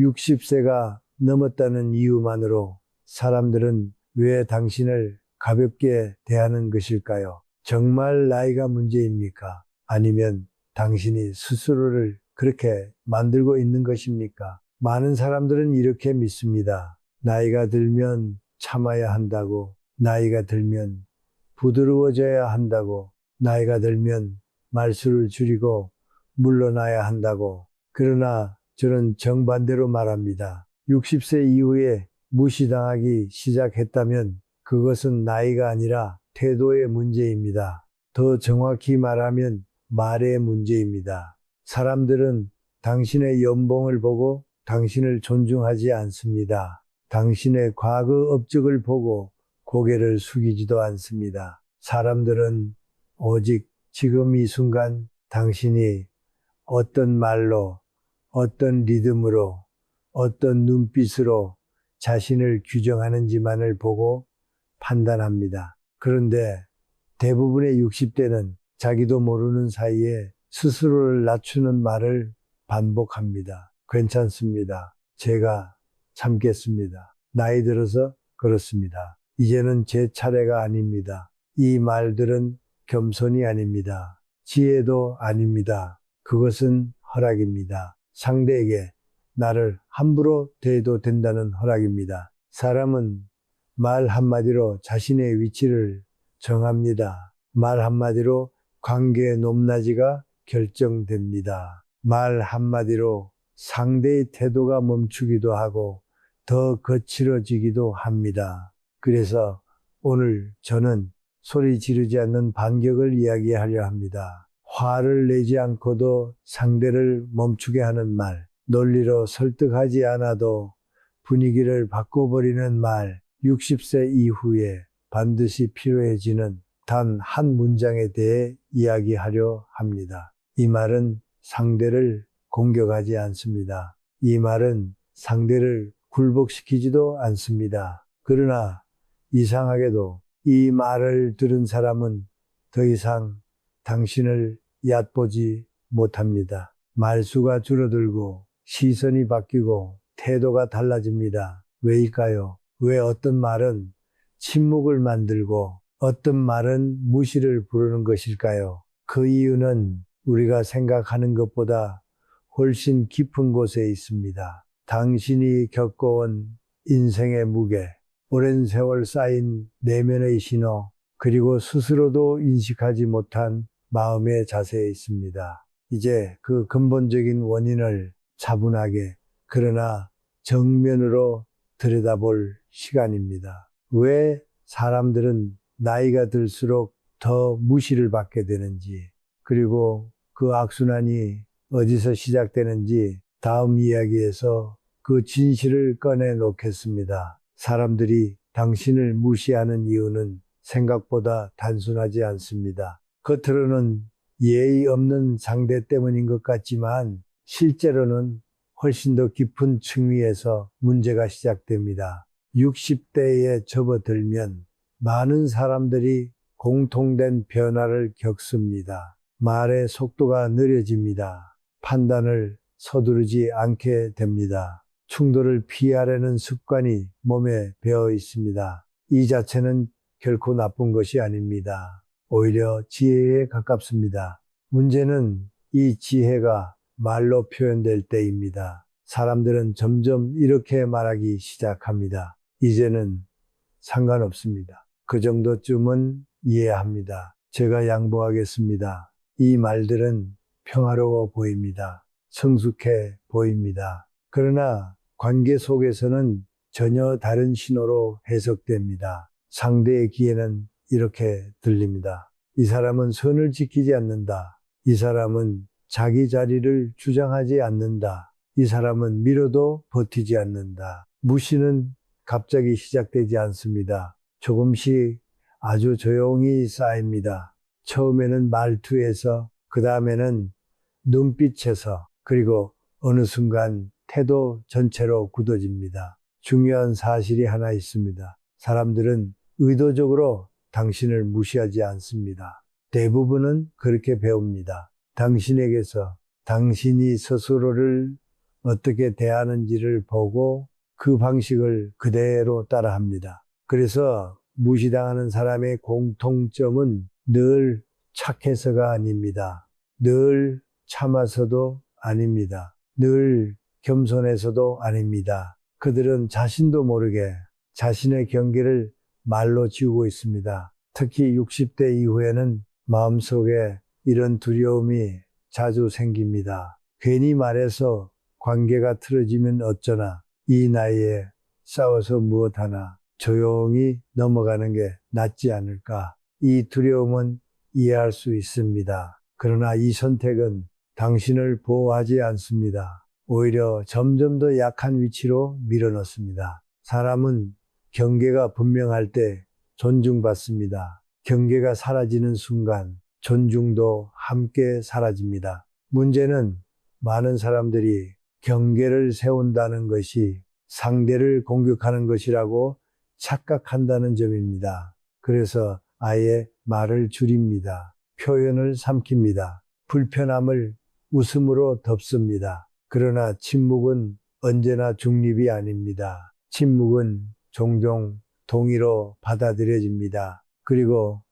60세가 넘었다는 이유만으로 사람들은 왜 당신을 가볍게 대하는 것일까요? 정말 나이가 문제입니까? 아니면 당신이 스스로를 그렇게 만들고 있는 것입니까? 많은 사람들은 이렇게 믿습니다. 나이가 들면 참아야 한다고, 나이가 들면 부드러워져야 한다고, 나이가 들면 말수를 줄이고 물러나야 한다고. 그러나 저는 정반대로 말합니다. 60세 이후에 무시당하기 시작했다면 그것은 나이가 아니라 태도의 문제입니다. 더 정확히 말하면 말의 문제입니다. 사람들은 당신의 연봉을 보고 당신을 존중하지 않습니다. 당신의 과거 업적을 보고 고개를 숙이지도 않습니다. 사람들은 오직 지금 이 순간 당신이 어떤 말로, 어떤 리듬으로, 어떤 눈빛으로 자신을 규정하는지만을 보고 판단합니다. 그런데 대부분의 60대는 자기도 모르는 사이에 스스로를 낮추는 말을 반복합니다. 괜찮습니다. 제가 참겠습니다. 나이 들어서 그렇습니다. 이제는 제 차례가 아닙니다. 이 말들은 겸손이 아닙니다. 지혜도 아닙니다. 그것은 허락입니다. 상대에게 나를 함부로 대해도 된다는 허락입니다. 사람은 말 한마디로 자신의 위치를 정합니다. 말 한마디로 관계의 높낮이가 결정됩니다. 말 한마디로 상대의 태도가 멈추기도 하고 더 거칠어지기도 합니다. 그래서 오늘 저는 소리 지르지 않는 반격을 이야기하려 합니다. 화를 내지 않고도 상대를 멈추게 하는 말, 논리로 설득하지 않아도 분위기를 바꿔버리는 말, 60세 이후에 반드시 필요해지는 단 한 문장에 대해 이야기하려 합니다. 이 말은 상대를 공격하지 않습니다. 이 말은 상대를 굴복시키지도 않습니다. 그러나 이상하게도 이 말을 들은 사람은 더 이상 당신을 얕보지 못합니다. 말수가 줄어들고 시선이 바뀌고 태도가 달라집니다. 왜일까요? 왜 어떤 말은 침묵을 만들고 어떤 말은 무시를 부르는 것일까요? 그 이유는 우리가 생각하는 것보다 훨씬 깊은 곳에 있습니다. 당신이 겪어온 인생의 무게, 오랜 세월 쌓인 내면의 신호, 그리고 스스로도 인식하지 못한 마음의 자세에 있습니다. 이제 그 근본적인 원인을 차분하게, 그러나 정면으로 들여다볼 시간입니다. 왜 사람들은 나이가 들수록 더 무시를 받게 되는지, 그리고 그 악순환이 어디서 시작되는지 다음 이야기에서 그 진실을 꺼내 놓겠습니다. 사람들이 당신을 무시하는 이유는 생각보다 단순하지 않습니다. 겉으로는 예의 없는 상대 때문인 것 같지만 실제로는 훨씬 더 깊은 층위에서 문제가 시작됩니다. 60대에 접어들면 많은 사람들이 공통된 변화를 겪습니다. 말의 속도가 느려집니다. 판단을 서두르지 않게 됩니다. 충돌을 피하려는 습관이 몸에 배어 있습니다. 이 자체는 결코 나쁜 것이 아닙니다. 오히려 지혜에 가깝습니다. 문제는 이 지혜가 말로 표현될 때입니다. 사람들은 점점 이렇게 말하기 시작합니다. 이제는 상관없습니다. 그 정도쯤은 이해합니다. 제가 양보하겠습니다. 이 말들은 평화로워 보입니다. 성숙해 보입니다. 그러나 관계 속에서는 전혀 다른 신호로 해석됩니다. 상대의 귀에는 이렇게 들립니다. 이 사람은 선을 지키지 않는다. 이 사람은 자기 자리를 주장하지 않는다. 이 사람은 밀어도 버티지 않는다. 무시는 갑자기 시작되지 않습니다. 조금씩 아주 조용히 쌓입니다. 처음에는 말투에서, 그 다음에는 눈빛에서, 그리고 어느 순간 태도 전체로 굳어집니다. 중요한 사실이 하나 있습니다. 사람들은 의도적으로 당신을 무시하지 않습니다. 대부분은 그렇게 배웁니다. 당신에게서 당신이 스스로를 어떻게 대하는지를 보고 그 방식을 그대로 따라합니다. 그래서 무시당하는 사람의 공통점은 늘 착해서가 아닙니다. 늘 참아서도 아닙니다. 늘 겸손해서도 아닙니다. 그들은 자신도 모르게 자신의 경계를 말로 지우고 있습니다. 특히 60대 이후에는 마음속에 이런 두려움이 자주 생깁니다. 괜히 말해서 관계가 틀어지면 어쩌나 이 나이에 싸워서 무엇 하나 조용히 넘어가는 게 낫지 않을까. 이 두려움은 이해할 수 있습니다. 그러나 이 선택은 당신을 보호하지 않습니다. 오히려 점점 더 약한 위치로 밀어넣습니다. 사람은 경계가 분명할 때 존중받습니다. 경계가 사라지는 순간 존중도 함께 사라집니다. 문제는 많은 사람들이 경계를 세운다는 것이 상대를 공격하는 것이라고 착각한다는 점입니다. 그래서 아예 말을 줄입니다. 표현을 삼킵니다. 불편함을 웃음으로 덮습니다. 그러나 침묵은 언제나 중립이 아닙니다. 침묵은 종종 동의로 받아들여집니다. 그리고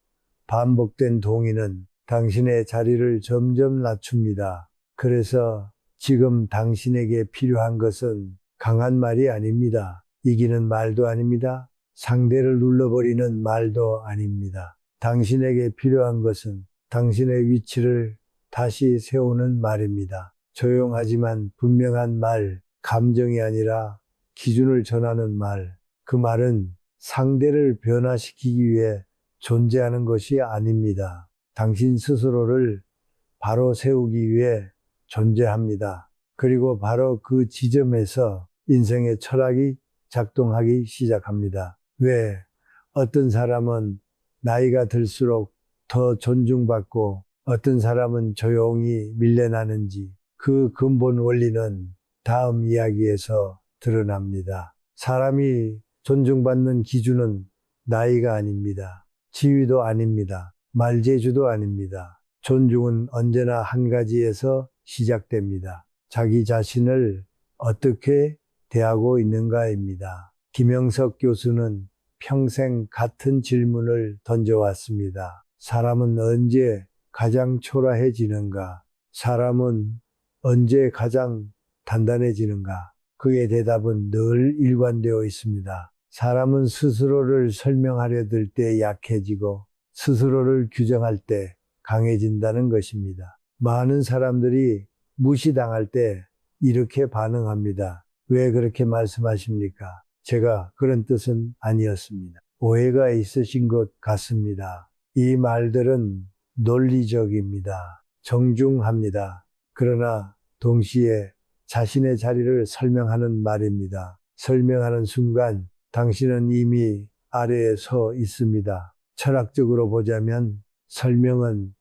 반복된 동의는 당신의 자리를 점점 낮춥니다. 그래서 지금 당신에게 필요한 것은 강한 말이 아닙니다. 이기는 말도 아닙니다. 상대를 눌러버리는 말도 아닙니다. 당신에게 필요한 것은 당신의 위치를 다시 세우는 말입니다. 조용하지만 분명한 말, 감정이 아니라 기준을 전하는 말. 그 말은 상대를 변화시키기 위해 존재하는 것이 아닙니다. 당신 스스로를 바로 세우기 위해 존재합니다. 그리고 바로 그 지점에서 인생의 철학이 작동하기 시작합니다. 왜 어떤 사람은 나이가 들수록 더 존중받고 어떤 사람은 조용히 밀려나는지 그 근본 원리는 다음 이야기에서 드러납니다. 사람이 존중받는 기준은 나이가 아닙니다. 지위도 아닙니다. 말재주도 아닙니다. 존중은 언제나 한 가지에서 시작됩니다. 자기 자신을 어떻게 대하고 있는가입니다. 김영석 교수는 평생 같은 질문을 던져왔습니다. 사람은 언제 가장 초라해지는가? 사람은 언제 가장 단단해지는가? 그의 대답은 늘 일관되어 있습니다. 사람은 스스로를 설명하려 들 때 약해지고 스스로를 규정할 때 강해진다는 것입니다. 많은 사람들이 무시당할 때 이렇게 반응합니다. 왜 그렇게 말씀하십니까? 제가 그런 뜻은 아니었습니다. 오해가 있으신 것 같습니다. 이 말들은 논리적입니다. 정중합니다. 그러나 동시에 자신의 자리를 설명하는 말입니다. 설명하는 순간 당신은 이미 아래에 서 있습니다. 철학적으로 보자면 설명은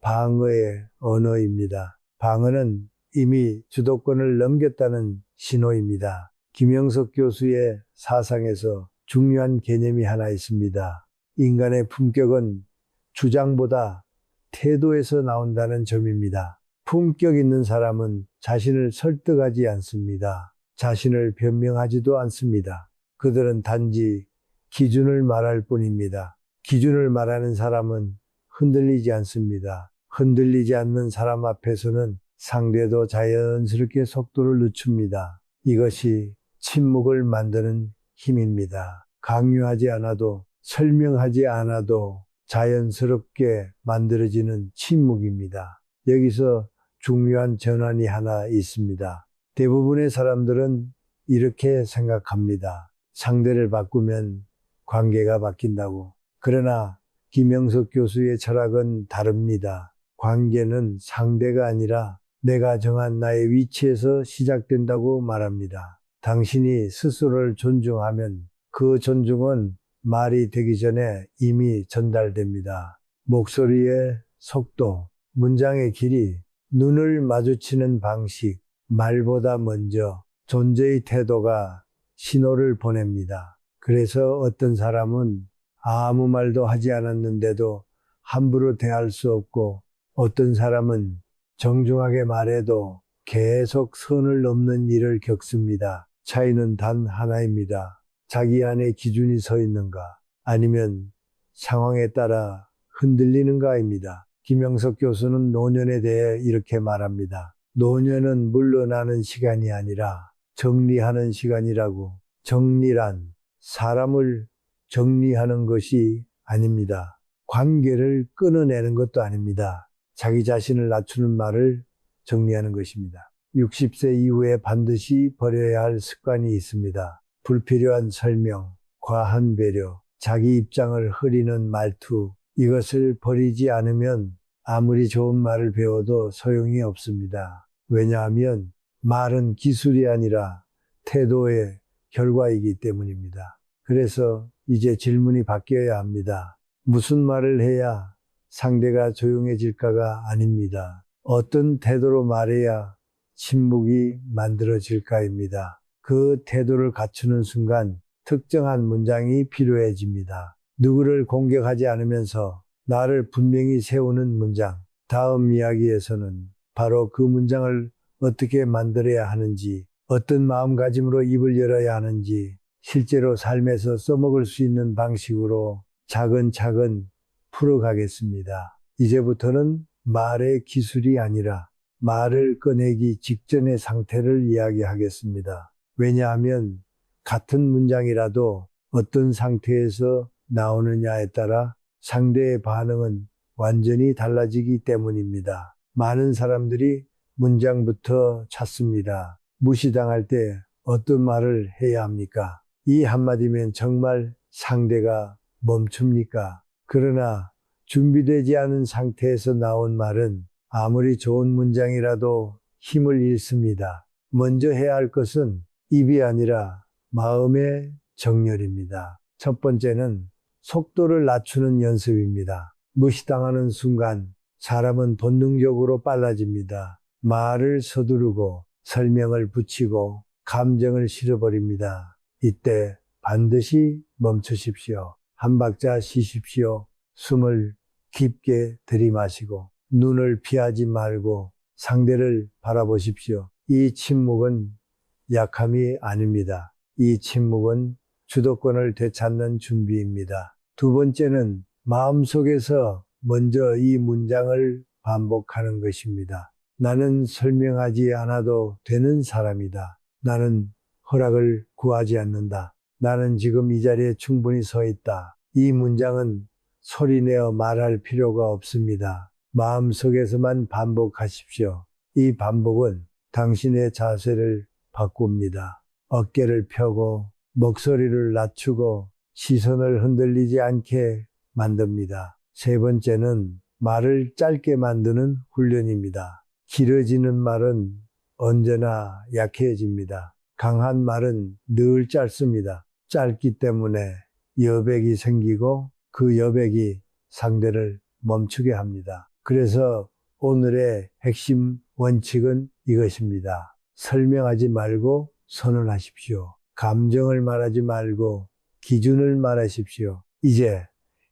방어의 언어입니다. 방어는 이미 주도권을 넘겼다는 신호입니다. 김영석 교수의 사상에서 중요한 개념이 하나 있습니다. 인간의 품격은 주장보다 태도에서 나온다는 점입니다. 품격 있는 사람은 자신을 설득하지 않습니다. 자신을 변명하지도 않습니다. 그들은 단지 기준을 말할 뿐입니다. 기준을 말하는 사람은 흔들리지 않습니다. 흔들리지 않는 사람 앞에서는 상대도 자연스럽게 속도를 늦춥니다. 이것이 침묵을 만드는 힘입니다. 강요하지 않아도 설명하지 않아도 자연스럽게 만들어지는 침묵입니다. 여기서 중요한 전환이 하나 있습니다. 대부분의 사람들은 이렇게 생각합니다. 상대를 바꾸면 관계가 바뀐다고. 그러나 김영석 교수의 철학은 다릅니다. 관계는 상대가 아니라 내가 정한 나의 위치에서 시작된다고 말합니다. 당신이 스스로를 존중하면 그 존중은 말이 되기 전에 이미 전달됩니다. 목소리의 속도, 문장의 길이, 눈을 마주치는 방식, 말보다 먼저 존재의 태도가 신호를 보냅니다. 그래서 어떤 사람은 아무 말도 하지 않았는데도 함부로 대할 수 없고 어떤 사람은 정중하게 말해도 계속 선을 넘는 일을 겪습니다. 차이는 단 하나입니다. 자기 안에 기준이 서 있는가 아니면 상황에 따라 흔들리는가입니다. 김영석 교수는 노년에 대해 이렇게 말합니다. 노년은 물러나는 시간이 아니라 정리하는 시간이라고 정리란 사람을 정리하는 것이 아닙니다. 관계를 끊어내는 것도 아닙니다. 자기 자신을 낮추는 말을 정리하는 것입니다. 60세 이후에 반드시 버려야 할 습관이 있습니다. 불필요한 설명, 과한 배려, 자기 입장을 흐리는 말투, 이것을 버리지 않으면 아무리 좋은 말을 배워도 소용이 없습니다. 왜냐하면 말은 기술이 아니라 태도의 결과이기 때문입니다. 그래서 이제 질문이 바뀌어야 합니다. 무슨 말을 해야 상대가 조용해질까가 아닙니다. 어떤 태도로 말해야 침묵이 만들어질까입니다. 그 태도를 갖추는 순간 특정한 문장이 필요해집니다. 누구를 공격하지 않으면서 나를 분명히 세우는 문장. 다음 이야기에서는 바로 그 문장을 어떻게 만들어야 하는지, 어떤 마음가짐으로 입을 열어야 하는지, 실제로 삶에서 써먹을 수 있는 방식으로 차근차근 풀어가겠습니다. 이제부터는 말의 기술이 아니라 말을 꺼내기 직전의 상태를 이야기하겠습니다. 왜냐하면 같은 문장이라도 어떤 상태에서 나오느냐에 따라 상대의 반응은 완전히 달라지기 때문입니다. 많은 사람들이 문장부터 찾습니다. 무시당할 때 어떤 말을 해야 합니까? 이 한마디면 정말 상대가 멈춥니까? 그러나 준비되지 않은 상태에서 나온 말은 아무리 좋은 문장이라도 힘을 잃습니다. 먼저 해야 할 것은 입이 아니라 마음의 정렬입니다. 첫 번째는 속도를 낮추는 연습입니다. 무시당하는 순간 사람은 본능적으로 빨라집니다. 말을 서두르고 설명을 붙이고 감정을 실어버립니다. 이때 반드시 멈추십시오. 한 박자 쉬십시오. 숨을 깊게 들이마시고 눈을 피하지 말고 상대를 바라보십시오. 이 침묵은 약함이 아닙니다. 이 침묵은 주도권을 되찾는 준비입니다. 두 번째는 마음속에서 먼저 이 문장을 반복하는 것입니다. 나는 설명하지 않아도 되는 사람이다. 나는 허락을 구하지 않는다. 나는 지금 이 자리에 충분히 서 있다. 이 문장은 소리내어 말할 필요가 없습니다. 마음속에서만 반복하십시오. 이 반복은 당신의 자세를 바꿉니다. 어깨를 펴고 목소리를 낮추고 시선을 흔들리지 않게 만듭니다. 세 번째는 말을 짧게 만드는 훈련입니다. 길어지는 말은 언제나 약해집니다. 강한 말은 늘 짧습니다. 짧기 때문에 여백이 생기고 그 여백이 상대를 멈추게 합니다. 그래서 오늘의 핵심 원칙은 이것입니다. 설명하지 말고 선언하십시오. 감정을 말하지 말고 기준을 말하십시오. 이제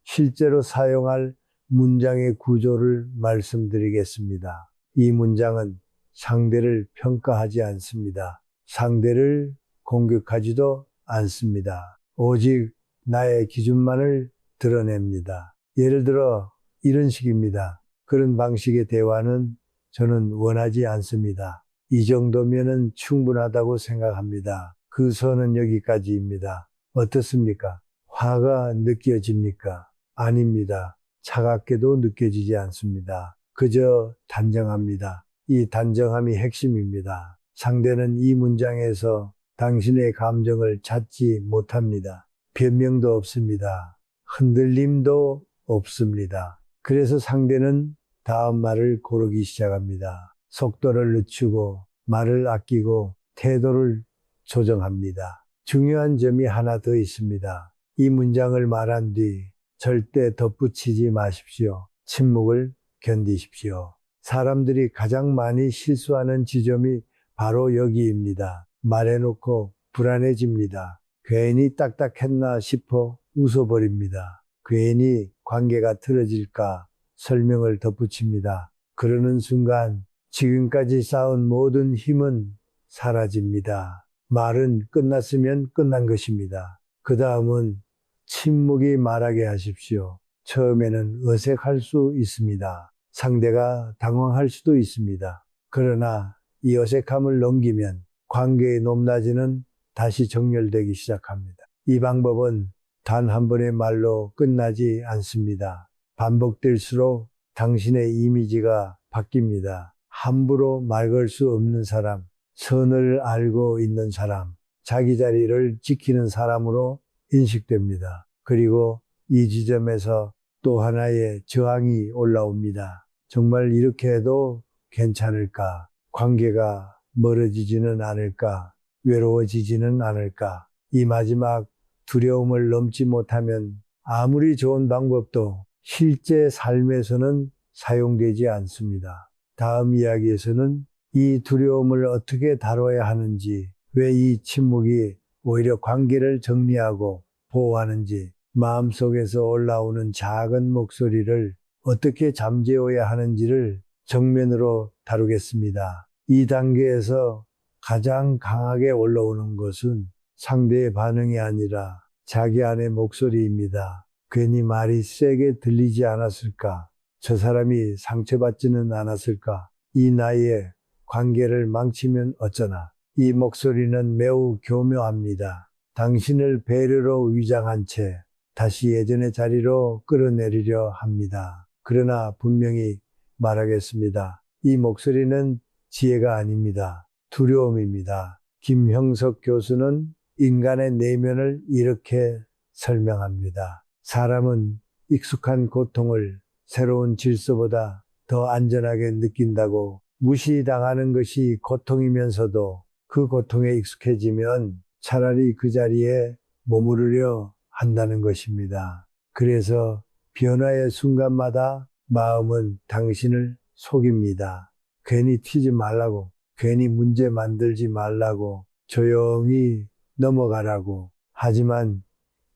실제로 사용할 문장의 구조를 말씀드리겠습니다. 이 문장은 상대를 평가하지 않습니다. 상대를 공격하지도 않습니다. 오직 나의 기준만을 드러냅니다. 예를 들어 이런 식입니다. 그런 방식의 대화는 저는 원하지 않습니다. 이 정도면은 충분하다고 생각합니다. 그 선은 여기까지입니다. 어떻습니까? 화가 느껴집니까? 아닙니다. 차갑게도 느껴지지 않습니다. 그저 단정합니다. 이 단정함이 핵심입니다. 상대는 이 문장에서 당신의 감정을 찾지 못합니다. 변명도 없습니다. 흔들림도 없습니다. 그래서 상대는 다음 말을 고르기 시작합니다. 속도를 늦추고 말을 아끼고 태도를 조정합니다. 중요한 점이 하나 더 있습니다. 이 문장을 말한 뒤 절대 덧붙이지 마십시오. 침묵을 견디십시오. 사람들이 가장 많이 실수하는 지점이 바로 여기입니다. 말해놓고 불안해집니다. 괜히 딱딱했나 싶어 웃어버립니다. 괜히 관계가 틀어질까 설명을 덧붙입니다. 그러는 순간 지금까지 쌓은 모든 힘은 사라집니다. 말은 끝났으면 끝난 것입니다. 그 다음은 침묵이 말하게 하십시오. 처음에는 어색할 수 있습니다. 상대가 당황할 수도 있습니다. 그러나 이 어색함을 넘기면 관계의 높낮이는 다시 정렬되기 시작합니다. 이 방법은 단 한 번의 말로 끝나지 않습니다. 반복될수록 당신의 이미지가 바뀝니다. 함부로 말 걸 수 없는 사람, 선을 알고 있는 사람, 자기 자리를 지키는 사람으로 인식됩니다. 그리고 이 지점에서 또 하나의 저항이 올라옵니다. 정말 이렇게 해도 괜찮을까? 관계가 멀어지지는 않을까? 외로워지지는 않을까? 이 마지막 두려움을 넘지 못하면 아무리 좋은 방법도 실제 삶에서는 사용되지 않습니다. 다음 이야기에서는 이 두려움을 어떻게 다뤄야 하는지, 왜 이 침묵이 오히려 관계를 정리하고 보호하는지, 마음속에서 올라오는 작은 목소리를 어떻게 잠재워야 하는지를 정면으로 다루겠습니다. 이 단계에서 가장 강하게 올라오는 것은 상대의 반응이 아니라 자기 안의 목소리입니다. 괜히 말이 세게 들리지 않았을까? 저 사람이 상처받지는 않았을까? 이 나이에 관계를 망치면 어쩌나? 이 목소리는 매우 교묘합니다. 당신을 배려로 위장한 채 다시 예전의 자리로 끌어내리려 합니다. 그러나 분명히 말하겠습니다. 이 목소리는 지혜가 아닙니다. 두려움입니다. 김형석 교수는 인간의 내면을 이렇게 설명합니다. 사람은 익숙한 고통을 새로운 질서보다 더 안전하게 느낀다고 무시당하는 것이 고통이면서도 그 고통에 익숙해지면 차라리 그 자리에 머무르려 한다는 것입니다. 그래서 변화의 순간마다 마음은 당신을 속입니다. 괜히 튀지 말라고, 괜히 문제 만들지 말라고, 조용히 넘어가라고. 하지만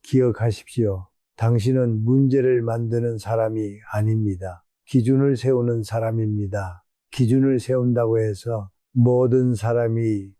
기억하십시오. 당신은 문제를 만드는 사람이 아닙니다. 기준을 세우는 사람입니다. 기준을 세운다고 해서 모든 사람이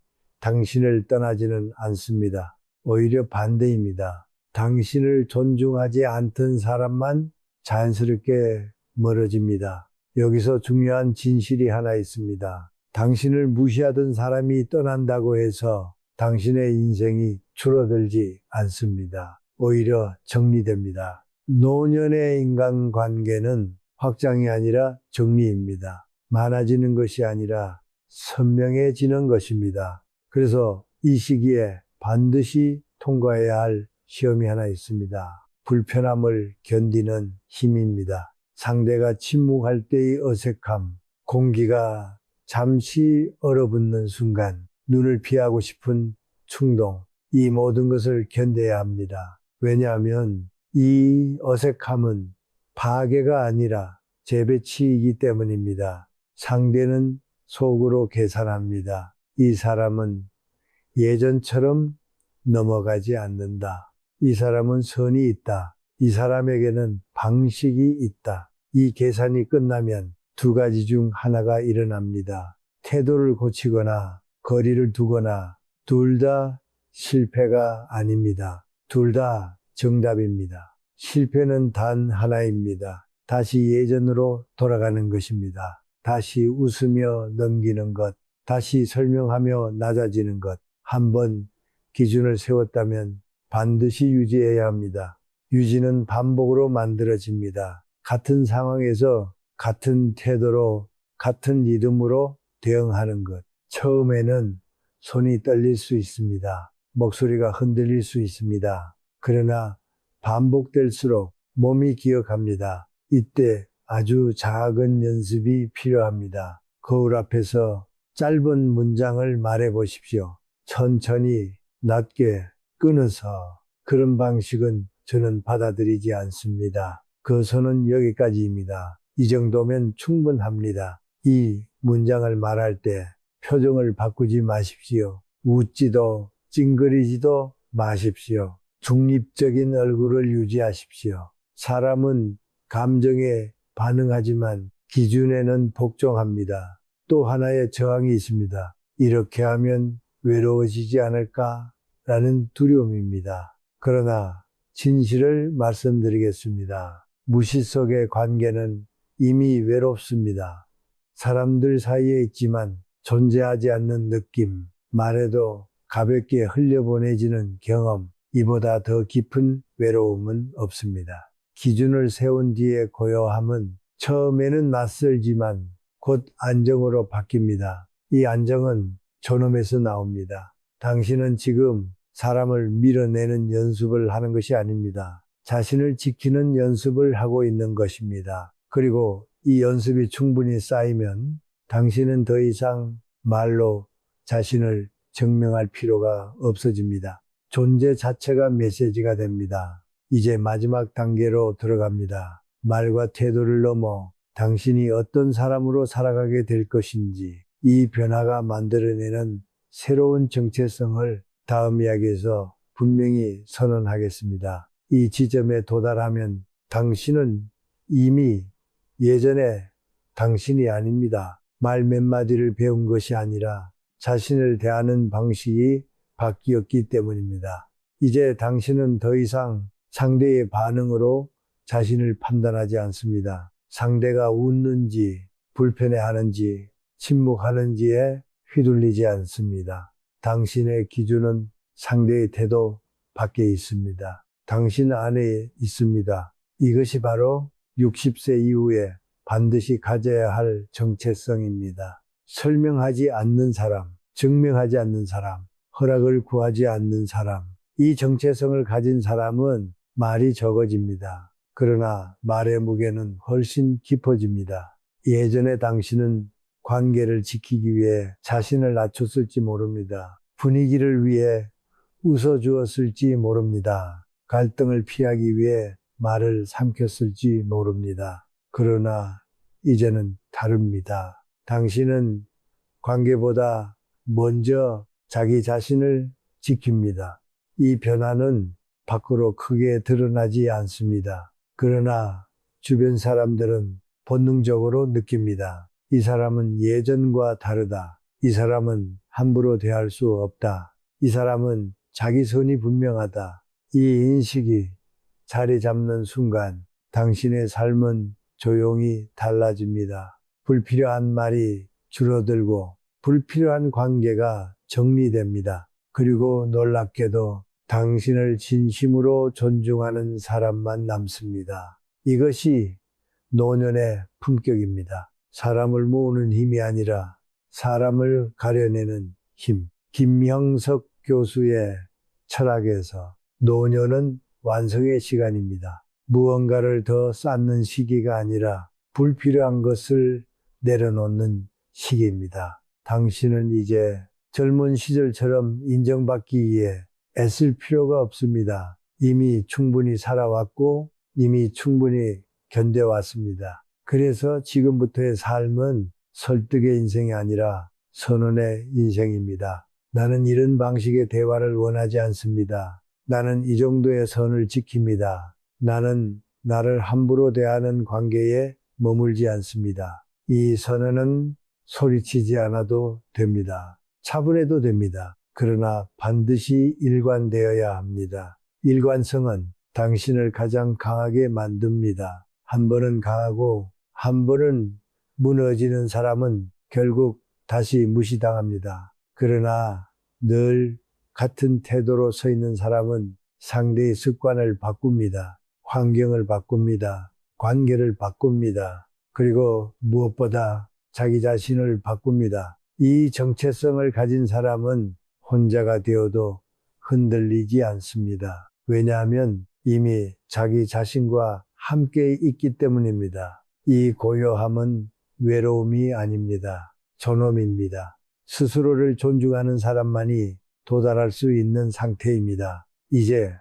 당신을 떠나지는 않습니다. 오히려 반대입니다. 당신을 존중하지 않던 사람만 자연스럽게 멀어집니다. 여기서 중요한 진실이 하나 있습니다. 당신을 무시하던 사람이 떠난다고 해서 당신의 인생이 줄어들지 않습니다. 오히려 정리됩니다. 노년의 인간관계는 확장이 아니라 정리입니다. 많아지는 것이 아니라 선명해지는 것입니다. 그래서 이 시기에 반드시 통과해야 할 시험이 하나 있습니다. 불편함을 견디는 힘입니다. 상대가 침묵할 때의 어색함, 공기가 잠시 얼어붙는 순간, 눈을 피하고 싶은 충동, 이 모든 것을 견뎌야 합니다. 왜냐하면 이 어색함은 파괴가 아니라 재배치이기 때문입니다. 상대는 속으로 계산합니다. 이 사람은 예전처럼 넘어가지 않는다. 이 사람은 선이 있다. 이 사람에게는 방식이 있다. 이 계산이 끝나면 두 가지 중 하나가 일어납니다. 태도를 고치거나 거리를 두거나 둘 다 실패가 아닙니다. 둘 다 정답입니다. 실패는 단 하나입니다. 다시 예전으로 돌아가는 것입니다. 다시 웃으며 넘기는 것, 다시 설명하며 낮아지는 것. 한번 기준을 세웠다면 반드시 유지해야 합니다. 유지는 반복으로 만들어집니다. 같은 상황에서 같은 태도로 같은 리듬으로 대응하는 것. 처음에는 손이 떨릴 수 있습니다. 목소리가 흔들릴 수 있습니다. 그러나 반복될수록 몸이 기억합니다. 이때 아주 작은 연습이 필요합니다. 거울 앞에서 짧은 문장을 말해 보십시오. 천천히 낮게 끊어서 그런 방식은 저는 받아들이지 않습니다. 그 선은 여기까지입니다. 이 정도면 충분합니다. 이 문장을 말할 때 표정을 바꾸지 마십시오. 웃지도 찡그리지도 마십시오. 중립적인 얼굴을 유지하십시오. 사람은 감정에 반응하지만 기준에는 복종합니다. 또 하나의 저항이 있습니다. 이렇게 하면 외로워지지 않을까 라는 두려움입니다. 그러나 진실을 말씀드리겠습니다. 무시 속의 관계는 이미 외롭습니다. 사람들 사이에 있지만 존재하지 않는 느낌, 말해도 가볍게 흘려보내지는 경험, 이보다 더 깊은 외로움은 없습니다. 기준을 세운 뒤에 고요함은 처음에는 낯설지만 곧 안정으로 바뀝니다. 이 안정은 존엄에서 나옵니다. 당신은 지금 사람을 밀어내는 연습을 하는 것이 아닙니다. 자신을 지키는 연습을 하고 있는 것입니다. 그리고 이 연습이 충분히 쌓이면 당신은 더 이상 말로 자신을 증명할 필요가 없어집니다. 존재 자체가 메시지가 됩니다. 이제 마지막 단계로 들어갑니다. 말과 태도를 넘어 당신이 어떤 사람으로 살아가게 될 것인지 이 변화가 만들어내는 새로운 정체성을 다음 이야기에서 분명히 선언하겠습니다. 이 지점에 도달하면 당신은 이미 예전에 당신이 아닙니다. 말 몇 마디를 배운 것이 아니라 자신을 대하는 방식이 바뀌었기 때문입니다. 이제 당신은 더 이상 상대의 반응으로 자신을 판단하지 않습니다. 상대가 웃는지 불편해하는지 침묵하는지에 휘둘리지 않습니다. 당신의 기준은 상대의 태도 밖에 있습니다. 당신 안에 있습니다. 이것이 바로 60세 이후에 반드시 가져야 할 정체성입니다. 설명하지 않는 사람, 증명하지 않는 사람, 허락을 구하지 않는 사람, 이 정체성을 가진 사람은 말이 적어집니다. 그러나 말의 무게는 훨씬 깊어집니다. 예전에 당신은 관계를 지키기 위해 자신을 낮췄을지 모릅니다. 분위기를 위해 웃어주었을지 모릅니다. 갈등을 피하기 위해 말을 삼켰을지 모릅니다. 그러나 이제는 다릅니다. 당신은 관계보다 먼저 자기 자신을 지킵니다. 이 변화는 밖으로 크게 드러나지 않습니다. 그러나 주변 사람들은 본능적으로 느낍니다. 이 사람은 예전과 다르다. 이 사람은 함부로 대할 수 없다. 이 사람은 자기 선이 분명하다. 이 인식이 자리 잡는 순간 당신의 삶은 조용히 달라집니다. 불필요한 말이 줄어들고 불필요한 관계가 정리됩니다. 그리고 놀랍게도 당신을 진심으로 존중하는 사람만 남습니다. 이것이 노년의 품격입니다. 사람을 모으는 힘이 아니라 사람을 가려내는 힘. 김형석 교수의 철학에서 노년은 완성의 시간입니다. 무언가를 더 쌓는 시기가 아니라 불필요한 것을 내려놓는 시기입니다. 당신은 이제 젊은 시절처럼 인정받기 위해 애쓸 필요가 없습니다. 이미 충분히 살아왔고 이미 충분히 견뎌왔습니다. 그래서 지금부터의 삶은 설득의 인생이 아니라 선언의 인생입니다. 나는 이런 방식의 대화를 원하지 않습니다. 나는 이 정도의 선을 지킵니다. 나는 나를 함부로 대하는 관계에 머물지 않습니다. 이 선언은 소리치지 않아도 됩니다. 차분해도 됩니다. 그러나 반드시 일관되어야 합니다. 일관성은 당신을 가장 강하게 만듭니다. 한 번은 강하고 한 번은 무너지는 사람은 결국 다시 무시당합니다. 그러나 늘 같은 태도로 서 있는 사람은 상대의 습관을 바꿉니다. 환경을 바꿉니다. 관계를 바꿉니다. 그리고 무엇보다 자기 자신을 바꿉니다. 이 정체성을 가진 사람은 혼자가 되어도 흔들리지 않습니다. 왜냐하면 이미 자기 자신과 함께 있기 때문입니다. 이 고요함은 외로움이 아닙니다. 존엄입니다. 스스로를 존중하는 사람만이 도달할 수 있는 상태입니다. 이제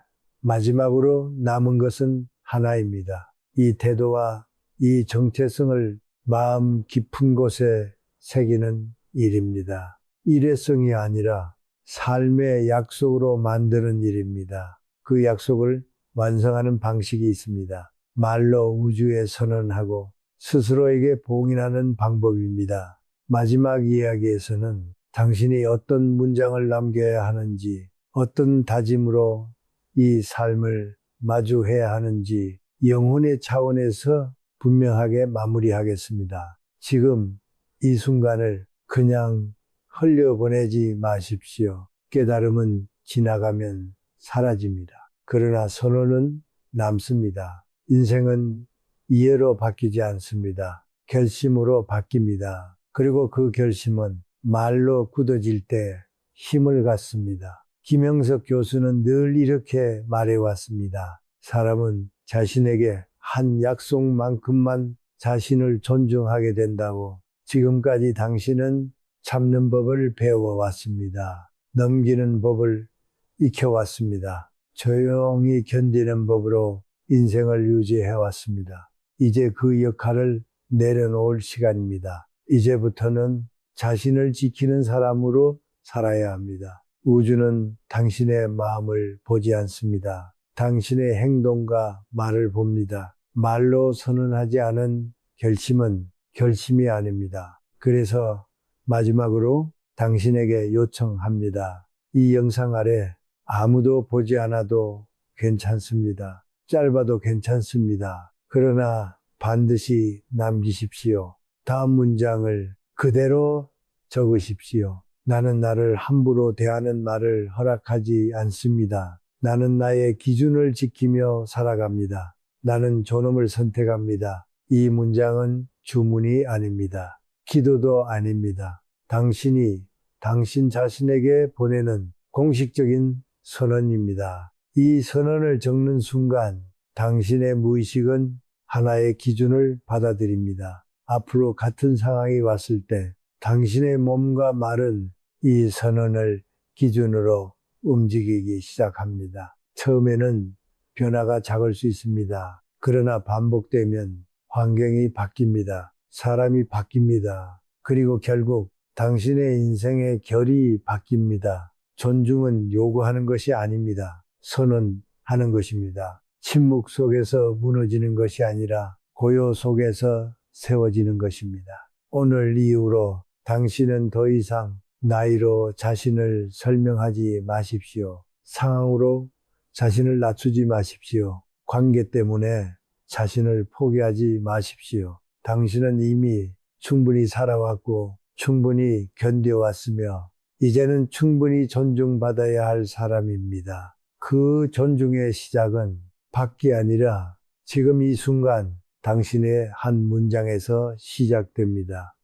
마지막으로 남은 것은 하나입니다. 이 태도와 이 정체성을 마음 깊은 곳에 새기는 일입니다. 일회성이 아니라 삶의 약속으로 만드는 일입니다. 그 약속을 완성하는 방식이 있습니다. 말로 우주에 선언하고 스스로에게 봉인하는 방법입니다. 마지막 이야기에서는 당신이 어떤 문장을 남겨야 하는지, 어떤 다짐으로 이 삶을 마주해야 하는지 영혼의 차원에서 분명하게 마무리하겠습니다. 지금 이 순간을 그냥 흘려보내지 마십시오. 깨달음은 지나가면 사라집니다. 그러나 선언은 남습니다. 인생은 이해로 바뀌지 않습니다. 결심으로 바뀝니다. 그리고 그 결심은 말로 굳어질 때 힘을 갖습니다. 김영석 교수는 늘 이렇게 말해왔습니다. 사람은 자신에게 한 약속만큼만 자신을 존중하게 된다고 지금까지 당신은 참는 법을 배워왔습니다. 넘기는 법을 익혀왔습니다. 조용히 견디는 법으로 인생을 유지해왔습니다. 이제 그 역할을 내려놓을 시간입니다. 이제부터는 자신을 지키는 사람으로 살아야 합니다. 우주는 당신의 마음을 보지 않습니다. 당신의 행동과 말을 봅니다. 말로 선언하지 않은 결심은 결심이 아닙니다. 그래서 마지막으로 당신에게 요청합니다. 이 영상 아래 아무도 보지 않아도 괜찮습니다. 짧아도 괜찮습니다. 그러나 반드시 남기십시오. 다음 문장을 그대로 적으십시오. 나는 나를 함부로 대하는 말을 허락하지 않습니다. 나는 나의 기준을 지키며 살아갑니다. 나는 존엄을 선택합니다. 이 문장은 주문이 아닙니다. 기도도 아닙니다. 당신이 당신 자신에게 보내는 공식적인 선언입니다. 이 선언을 적는 순간 당신의 무의식은 하나의 기준을 받아들입니다. 앞으로 같은 상황이 왔을 때 당신의 몸과 말은 이 선언을 기준으로 움직이기 시작합니다. 처음에는 변화가 작을 수 있습니다. 그러나 반복되면 환경이 바뀝니다. 사람이 바뀝니다. 그리고 결국 당신의 인생의 결이 바뀝니다. 존중은 요구하는 것이 아닙니다. 선언하는 것입니다. 침묵 속에서 무너지는 것이 아니라 고요 속에서 세워지는 것입니다. 오늘 이후로 당신은 더 이상 나이로 자신을 설명하지 마십시오. 상황으로 자신을 낮추지 마십시오. 관계 때문에 자신을 포기하지 마십시오. 당신은 이미 충분히 살아왔고 충분히 견뎌왔으며 이제는 충분히 존중받아야 할 사람입니다. 그 존중의 시작은 밖이 아니라 지금 이 순간 당신의 한 문장에서 시작됩니다.